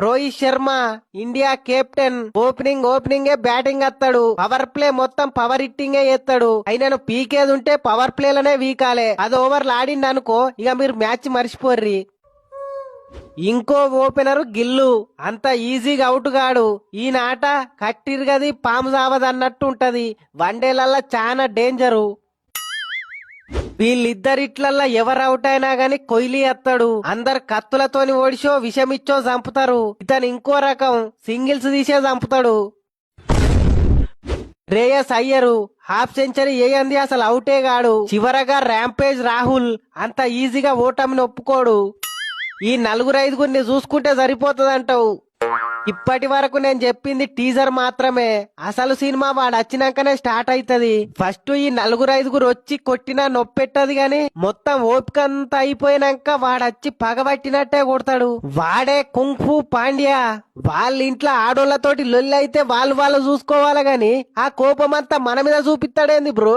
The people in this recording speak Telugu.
Rohit Sharma India captain. Opening opening batting అత్తాడు. Power play మొత్తం పవర్ హిట్టింగ్ ఎత్తాడు అయినను పీకేది ఉంటే పవర్ ప్లేలనే వీకాలే. అది ఓవర్లు ఆడింది అనుకో ఇక మీరు మ్యాచ్ మర్చిపోర్రి. ఇంకో ఓపెనర్ గిల్లు. అంత ఈజీగా అవుట్ కాడు. ఈ నాట కట్టిరుగది పాము సావదు అన్నట్టు ఉంటది వన్డేలల్లా చాలా డేంజరు. వీళ్ళిద్దరిట్లల్లా ఎవరు అవుట్ అయినా గాని కొహ్లీ ఎత్తాడు అందరు కత్తులతోని ఓడిసో విషమిచ్చో చంపుతారు. ఇతను ఇంకో రకం సింగిల్స్ తీసే చంపుతాడు. రేయస్ అయ్యరు. హాఫ్ సెంచరీ వేయంది అసలు అవుటే గాడు. చివరగా ర్యాంపేజ్ రాహుల్ అంత ఈజీగా ఓటమిని ఒప్పుకోడు. ఈ నలుగురు ఐదుగురిని చూసుకుంటే సరిపోతుందంటావు. ఇప్పటి వరకు నేను చెప్పింది టీజర్ మాత్రమే. అసలు సినిమా వాడు వచ్చినాకనే స్టార్ట్ అవుతది ఫస్ట్ ఈ నలుగురు ఐదుగురు వచ్చి కొట్టినా నొప్పెట్టది గాని మొత్తం ఓపిక అంతా అయిపోయినాక వాడు వచ్చి పగబట్టినట్టే కొడతాడు. వాడే కుంఫు పాండ్యా. వాళ్ళ ఇంట్లో ఆడోళ్ళతోటి లొల్లి అయితే వాళ్ళు వాళ్ళు చూసుకోవాలి గాని ఆ కోపం అంతా మన మీద చూపిస్తాడేంది బ్రో?